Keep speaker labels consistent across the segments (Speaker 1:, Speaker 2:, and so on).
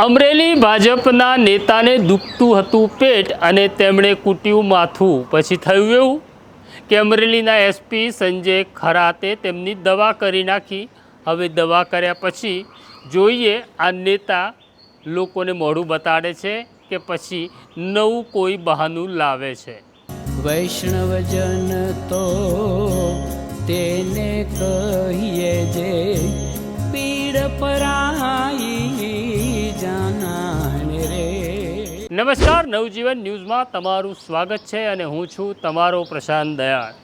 Speaker 1: અમરેલી ભાજપના નેતાને દુખતું હતું પેટ અને તેમણે કૂટ્યું માથું. પછી થયું એવું કે અમરેલીના એસપી સંજય ખરાતે તેમની દવા કરી નાખી. હવે દવા કર્યા પછી જોઈએ આ નેતા લોકોને મોઢું બતાડે છે કે પછી નવું કોઈ બહાનું લાવે છે.
Speaker 2: વૈષ્ણવજન તો તેને કહીએ જે પીડ પરાઈ
Speaker 1: નમસ્કાર, નવજીવન ન્યૂઝમાં તમારું સ્વાગત છે અને હું છું તમારો પ્રશાંત દયાળ.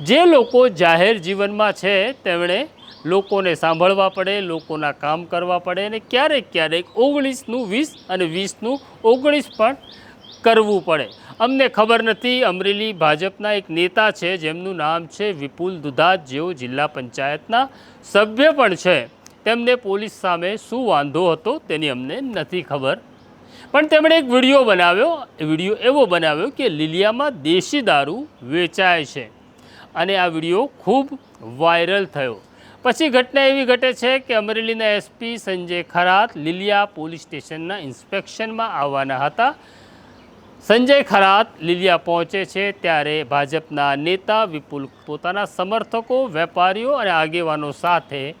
Speaker 1: જે લોકો જાહેર જીવનમાં છે, તેમણે લોકોને સાંભળવા પડે, લોકોના કામ કરવા પડે અને ક્યારેક ક્યારેક ઓગણીસનું વીસ અને વીસનું ઓગણીસ પણ કરવું પડે. અમને ખબર નથી, અમરેલી ભાજપના એક નેતા છે, જેમનું નામ છે વિપુલ દુધાત, જેઓ જિલ્લા પંચાયતના સભ્ય પણ છે. તેમને પોલીસ સામે શું વાંધો હતો તેની અમને નથી ખબર. પણ તેમણે એક વીડિયો બનાવ્યો. વીડિયો એવો બનાવ્યો કે લીલિયામાં દેશી દારૂ વેચાય છે. અને આ વીડિયો ખૂબ વાયરલ થયો. પછી ઘટના એવી ઘટે છે કે અમરેલીના એસપી સંજય ખરાત લીલિયા પોલીસ સ્ટેશનના ઇન્સ્પેક્શનમાં આવવાના હતા. સંજય ખરાત લીલિયા પહોંચે છે ત્યારે ભાજપના નેતા વિપુલ પોતાના સમર્થકો, વેપારીઓ અને આગેવાનો સાથે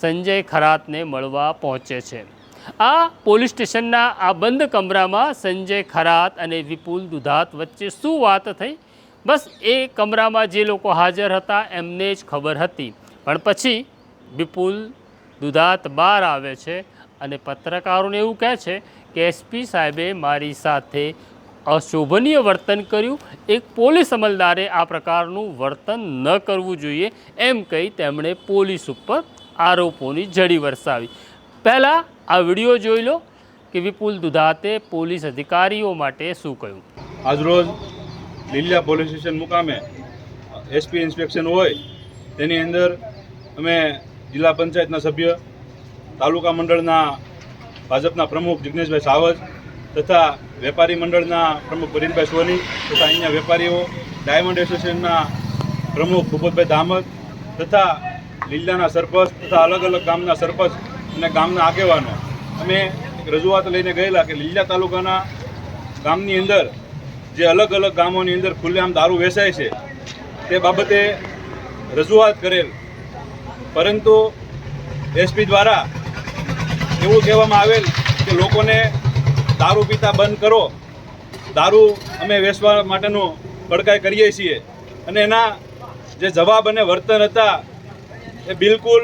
Speaker 1: સંજય ખરાતને મળવા પહોંચે છે. આ પોલીસ સ્ટેશનના આ બંધ કમરામાં સંજય ખરાત અને વિપુલ દુધાત વચ્ચે શું વાત થઈ? બસ એ કમરામાં જે લોકો હાજર હતા એમને જ ખબર હતી. પણ પછી વિપુલ દુધાત બહાર આવે છે અને પત્રકારોને એવું કહે છે કે એસપી સાહેબે મારી સાથે અશોભનીય વર્તન કર્યું. એક પોલીસ અમલદારે આ પ્રકારનું વર્તન ન કરવું જોઈએ એમ કહી તેમણે પોલીસ ઉપર આરોપોની જડી વરસાવી. પહેલાં આ વીડિયો જોઈ લો કે વિપુલ દુધાતે પોલીસ અધિકારીઓ માટે શું કહ્યું?
Speaker 3: આજરોજ લીલિયા પોલીસ સ્ટેશન મુકામે એસપી ઇન્સ્પેક્શન હોય, તેની અંદર અમે જિલ્લા પંચાયતના સભ્ય, તાલુકા મંડળના ભાજપના પ્રમુખ જિગ્નેશભાઈ સાવજ તથા વેપારી મંડળના પ્રમુખ પરિનભાઈ સોની તથા અહીંયા વેપારીઓ, ડાયમંડ એસોસિએશનના પ્રમુખ ભૂપતભાઈ દામદ તથા લીલાના સરપંચ તથા અલગ અલગ ગામના સરપંચ અને ગામના આગેવાનો. અમે રજૂઆત લઈને ગયેલા કે લીલા તાલુકાના ગામની અંદર જે અલગ અલગ ગામોની અંદર ખુલ્લેઆમ દારૂ વેચાય છે, તે બાબતે રજૂઆત કરેલ. પરંતુ એસપી દ્વારા એવું કહેવામાં આવેલ કે લોકોને દારૂ પીતા બંધ કરો. દારૂ અમે વેચવા માટેનું કડકાઈ કરીએ છીએ. અને એના જે જવાબ અને વર્તન હતા, એ બિલકુલ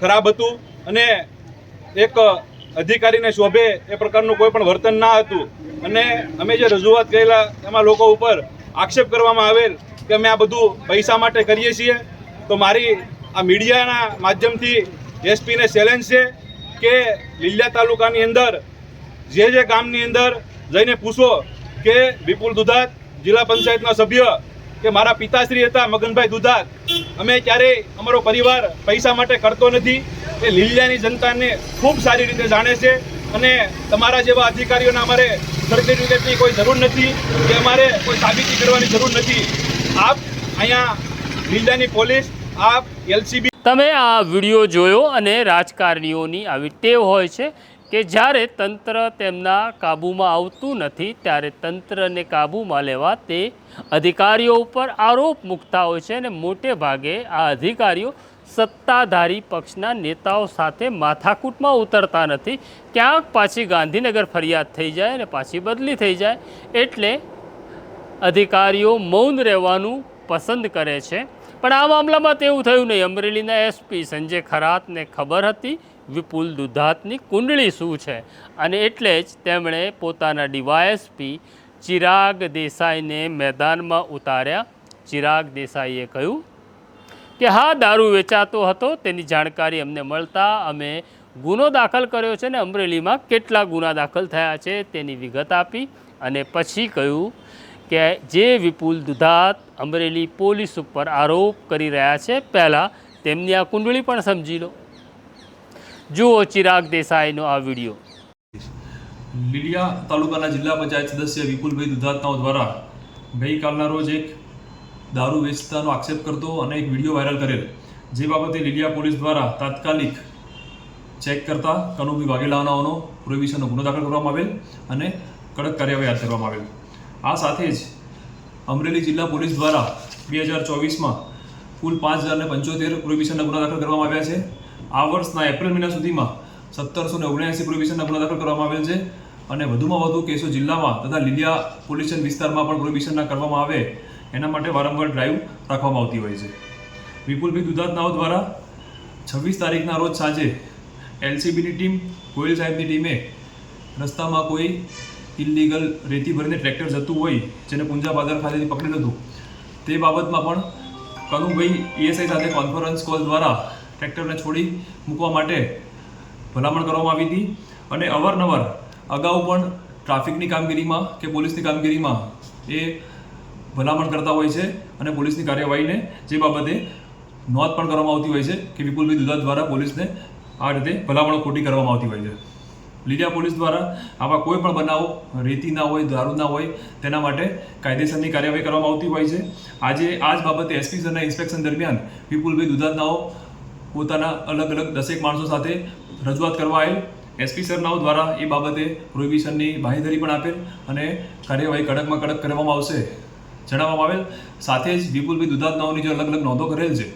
Speaker 3: ખરાબ હતું. અને એક અધિકારીને શોભે એ પ્રકારનું કોઈ પણ વર્તન ના હતું. અને અમે જે રજૂઆત કરેલા એમાં લોકો ઉપર આક્ષેપ કરવામાં આવેલ કે અમે આ બધું પૈસા માટે કરીએ છીએ, તો મારી આ મીડિયાના માધ્યમથી એસપીને ચેલેન્જ છે કે લીલિયા તાલુકાની અંદર, જે જે ગામની અંદર જઈને પૂછો કે વિપુલ દુધાત, જિલ્લા પંચાયતના સભ્ય, કે મારા પિતાશ્રી હતા મગનભાઈ દુધાત, અમે ક્યારેય અમારો પરિવાર પૈસા માટે કરતો નથી. એ લીલિયાની જનતાને ખૂબ સારી રીતે જાણે છે અને તમારા જેવા અધિકારીઓને અમારે સર્ટિફિકેટની કોઈ જરૂર નથી કે અમારે કોઈ સાબિતી કરવાની જરૂર નથી. આપ અહીંયા લીલિયાની પોલીસ, આપ એલસીબી
Speaker 1: તમે આ વીડિયો જોયો અને રાજકારણીઓની આવી ટેવ હોય છે કે જ્યારે તંત્ર તેમના કાબૂમાં આવતું નથી, ત્યારે તંત્રને કાબૂમાં લેવા તે અધિકારીઓ ઉપર આરોપ મૂકતા હોય છે અને મોટે ભાગે આ અધિકારીઓ સત્તાધારી પક્ષના નેતાઓ સાથે માથાકૂટમાં ઉતરતા નથી. ક્યાંક પાછી ગાંધીનગર ફરિયાદ થઈ જાય અને પાછી બદલી થઈ જાય એટલે અધિકારીઓ મૌન રહેવાનું પસંદ કરે છે. પણ આ મામલામાં તેવું થયું નહીં. અમરેલીના એસપી સંજય ખરાતને ખબર હતી વિપુલ દુધાતની કુંડળી શું છે અને એટલે જ તેમણે પોતાના ડીવાયએસપી ચિરાગ દેસાઈને મેદાનમાં ઉતાર્યા. ચિરાગ દેસાઈએ કહ્યું કે હા, દારૂ વેચાતો હતો, તેની જાણકારી અમને મળતા અમે ગુનો દાખલ કર્યો છે ને અમરેલીમાં કેટલા ગુના દાખલ થયા છે તેની વિગત આપી અને પછી કહ્યું કે જે વિપુલ દુધાત અમરેલી પોલીસ ઉપર આરોપ કરી રહ્યા છે, પહેલાં તેમની આ કુંડળી પણ સમજી લો. જુઓ ચિરાગ દેસાઈનો આ વીડિયો.
Speaker 4: લીલિયા તાલુકાના જિલ્લા પંચાયત સદસ્ય વિપુલભાઈ દુધાતનાઓ દ્વારા ગઈકાલના રોજ એક દારૂ વેચતાનો આક્ષેપ કરતો અને એક વીડિયો વાયરલ કરેલ. જે બાબતે લીલિયા પોલીસ દ્વારા તાત્કાલિક ચેક કરતા કનુભાઈ વાઘેલાઓનો પ્રોહિબિશનનો ગુનો દાખલ કરવામાં આવેલ અને કડક કાર્યવાહી હાથ ધરવામાં આવેલ. આ સાથે જ અમરેલી જિલ્લા પોલીસ દ્વારા બે હજાર ચોવીસમાં કુલ પાંચ હજારને પંચોતેર પ્રોહિબિશનના ગુના દાખલ કરવામાં આવ્યા છે. આ વર્ષના એપ્રિલ મહિના સુધીમાં સત્તરસો ને ઓગણ્યાસી પ્રોહિબિશનના ગુના દાખલ કરવામાં આવેલ છે અને વધુમાં વધુ કેસો જિલ્લામાં તથા લીલિયા પોલ્યુશન વિસ્તારમાં પણ પ્રોહિબિશનના કરવામાં આવે એના માટે વારંવાર ડ્રાઈવ રાખવામાં આવતી હોય છે. વિપુલભાઈ દુધાતનાઓ દ્વારા છવ્વીસ તારીખના રોજ સાંજે એલસીબીની ટીમ, ગોયલ સાહેબની ટીમે રસ્તામાં કોઈ ઇલીગલ રેતી ભરીને ટ્રેક્ટર જતું હોય, જેને પુંજા બાદર ખાતેથી પકડેલું હતું. તે બાબતમાં પણ કનુભાઈ ઈએસઆઈ સાથે કોન્ફરન્સ કોલ દ્વારા ટ્રેક્ટરને છોડી મૂકવા માટે ભલામણ કરવામાં આવી હતી અને અવારનવાર અગાઉ પણ ટ્રાફિકની કામગીરીમાં કે પોલીસની કામગીરીમાં એ ભલામણ કરતા હોય છે અને પોલીસની કાર્યવાહીને જે બાબતે નોંધ પણ કરવામાં આવતી હોય છે કે વિપુલભાઈ દુધા દ્વારા પોલીસને આ રીતે ભલામણો ખોટી કરવામાં આવતી હોય છે. લીડિયા પોલીસ દ્વારા આવા કોઈ પણ બનાવો રેતી ના હોય, દારૂ ના હોય, તેના માટે કાયદેસરની કાર્યવાહી કરવામાં આવતી હોય છે. આજે આ જ બાબતે એસપી સરના ઇન્સ્પેક્શન દરમિયાન વિપુલભાઈ દુધાતનાઓ પોતાના અલગ અલગ દસેક માણસો સાથે રજૂઆત કરવા આવેલ. એસપી સરનાઓ દ્વારા એ બાબતે પ્રોહિબિશનની બાંહેધરી પણ આપેલ અને કાર્યવાહી કડકમાં કડક કરવામાં આવશે. જણાવવામાં આવેલ. સાથે જ વિપુલભાઈ દુધાતનાઓની જે અલગ અલગ નોંધો કરેલ છે,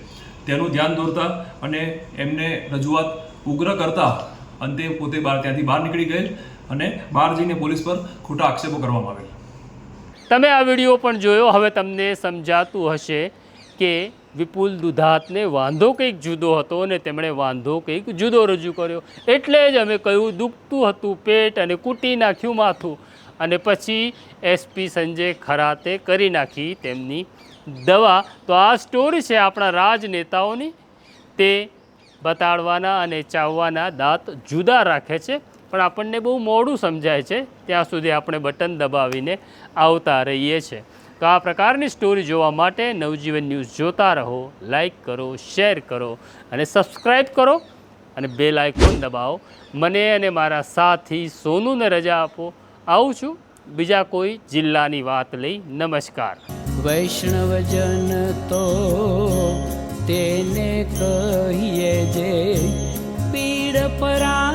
Speaker 4: તેનું ધ્યાન દોરતા અને એમને રજૂઆત ઉગ્ર કરતા અંતે પોતે બહાર ત્યાંથી બહાર નીકળી ગયેલ અને બહાર જઈને પોલીસ પર ખોટા આક્ષેપો કરવામાં આવેલ.
Speaker 1: તમે આ વીડિયો પણ જોયો, હવે તમને સમજાતું હશે કે વિપુલ દુધાતને વાંધો કંઈક જુદો હતો અને તેમણે વાંધો કંઈક જુદો રજૂ કર્યો. એટલે જ અમે કહ્યું, દુખતું હતું પેટ અને કૂટી નાખ્યું માથું. અને પછી એસપી સંજય ખરાતે કરી નાખી તેમની દવા. તો આ સ્ટોરી છે આપણા રાજનેતાઓની. તે બતાડવાના અને ચાવવાના દાંત જુદા રાખે છે. પણ આપણને બહુ મોડું સમજાય છે. ત્યાં સુધી આપણે બટન દબાવીને આવતા રહીએ છીએ તો આ પ્રકારની સ્ટોરી જોવા માટે નવજીવન ન્યૂઝ જોતા રહો લાઈક કરો શેર કરો અને સબસ્ક્રાઈબ કરો અને બેલ આઇકોન દબાવો. મને અને મારા સાથી સોનુને રજા આપો. આવું છું. બીજા કોઈ જિલ્લાની વાત લઈ નમસ્કાર.
Speaker 2: વૈષ્ણવજન તો તેને કહીએ જે પીડ પરા